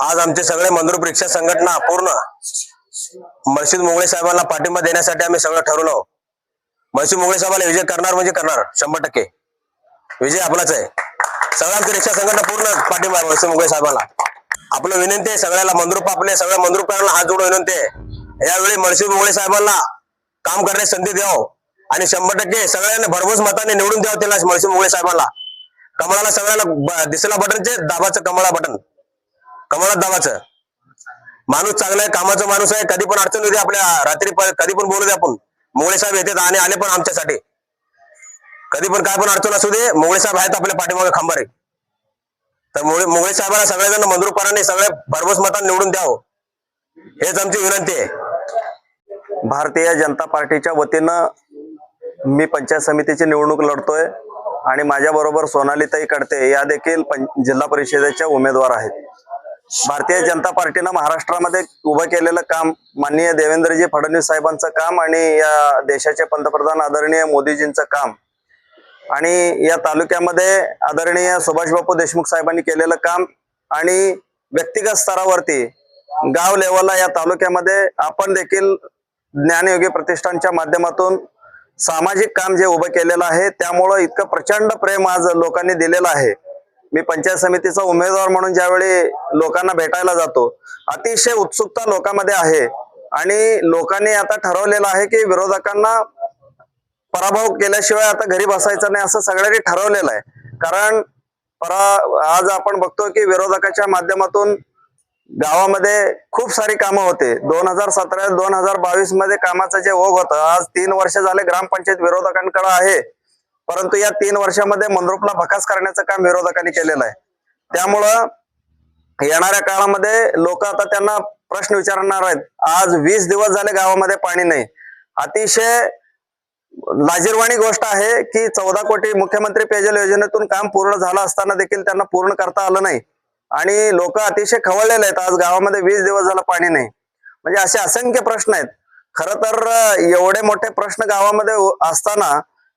आज आमचे सगळे मंदूर रिक्षा संघटना पूर्ण मर्शिद मोगळे साहेबांना पाठिंबा देण्यासाठी आम्ही सगळं ठरवलं मर्शिद मोगळे साहेबांना विजय करणार म्हणजे करणार शंभर टक्के. विजय आपलाच आहे. सगळ्यांचे रिक्षा संघटना पूर्ण पाठिंबा आहे मर्शिद मोगळे साहेबांना. आपलं विनंती आहे सगळ्याला मंद्रुप आपले सगळ्या मंद्रुपांना हात जोडून विनंती आहे. यावेळी मर्शिद मोगळे साहेबांना काम करण्याची संधी द्यावं आणि शंभर टक्के सगळ्यांना भरघोस मताने निवडून द्यावं त्याला मर्शिद मोगळे साहेबांना. कमळाला सगळ्याला दिसेला बटनचे दाबाचं कमळा बटन कमळात दाबाचं. माणूस चांगला आहे कामाचा माणूस आहे कधी पण अडचण होते आपल्या रात्री कधी पण बोलू दे आपण. मोगळे साहेब येतात आणि आले पण आमच्यासाठी. कधी पण काय पण अडचण असू दे मोगळे साहेब आहेत आपल्या पाठीमागे खांबारे. तर मोगळे मोगळे साहेबांना सगळेजण मंजूरपणाने सगळे भरघोस मतांनी निवडून द्यावं. हेच आमची विनंती आहे. भारतीय जनता पार्टीच्या वतीनं मी पंचायत समितीची निवडणूक लढतोय. आणि माझ्याबरोबर सोनालीताई कडते या देखील जिल्हा परिषदेच्या उमेदवार आहेत. भारतीय जनता पार्टीनं महाराष्ट्रामध्ये उभं केलेलं काम माननीय देवेंद्रजी फडणवीस साहेबांचं काम आणि या देशाचे पंतप्रधान आदरणीय मोदीजींचं काम. आणि या तालुक्यामध्ये आदरणीय सुभाष बापू देशमुख साहेबांनी केलेलं काम आणि व्यक्तिगत स्तरावरती गाव लेवलला या तालुक्यामध्ये आपण देखील ज्ञानयोगी प्रतिष्ठानच्या माध्यमातून सामाजिक काम जे उभं केलेलं आहे त्यामुळं इतकं प्रचंड प्रेम आज लोकांनी दिलेलं आहे. मी पंचायत समितीचा उमेदवार म्हणून ज्यावेळी लोकांना भेटायला जातो अतिशय उत्सुकता लोकांमध्ये आहे. आणि लोकांनी आता ठरवलेलं आहे की विरोधकांना पराभव केल्याशिवाय आता घरी बसायचं नाही असं सगळ्यांनी ठरवलेलं आहे. कारण परा आज आपण बघतो की विरोधकाच्या माध्यमातून गावामध्ये खूप सारी कामं होते. दोन हजार सतरा दोन हजार बावीसमध्ये कामाचं जे ओघ होतं आज तीन वर्ष झाले ग्रामपंचायत विरोधकांकडे आहे. परंतु या तीन वर्षामध्ये मंद्रुपला भकास करण्याचं काम विरोधकांनी केलेलं आहे. त्यामुळं येणाऱ्या काळामध्ये लोक आता त्यांना प्रश्न विचारणार आहेत. आज वीस दिवस झाले गावामध्ये पाणी नाही. अतिशय लाजीरवाणी गोष्ट आहे की चौदा कोटी मुख्यमंत्री पेयजल योजनेतून काम पूर्ण झालं असताना देखील त्यांना पूर्ण करता आलं नाही. आणि लोक अतिशय खवळलेले आहेत. आज गावामध्ये वीस दिवस झालं पाणी नाही. म्हणजे असे असंख्य प्रश्न आहेत. खर तर एवढे मोठे प्रश्न गावामध्ये असताना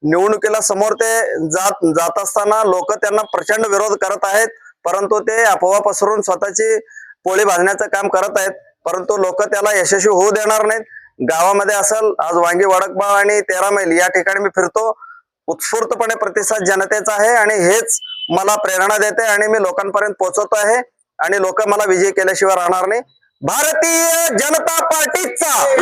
निवडणुकीला समोर ते जात जात असताना लोक त्यांना प्रचंड विरोध करत आहेत. परंतु ते अफवा पसरून स्वतःची पोळी भाजण्याचं काम करत आहेत. परंतु लोक त्याला यशस्वी होऊ देणार नाहीत. गावामध्ये असेल आज वांगी वडकबाव आणि तेरा मैल या ठिकाणी मी फिरतो. उत्स्फूर्तपणे प्रतिसाद जनतेचा आहे आणि हेच मला प्रेरणा देते आणि मी लोकांपर्यंत पोहोचवतो आहे. आणि लोक मला विजय केल्याशिवाय राहणार नाही. भारतीय जनता पार्टीचा!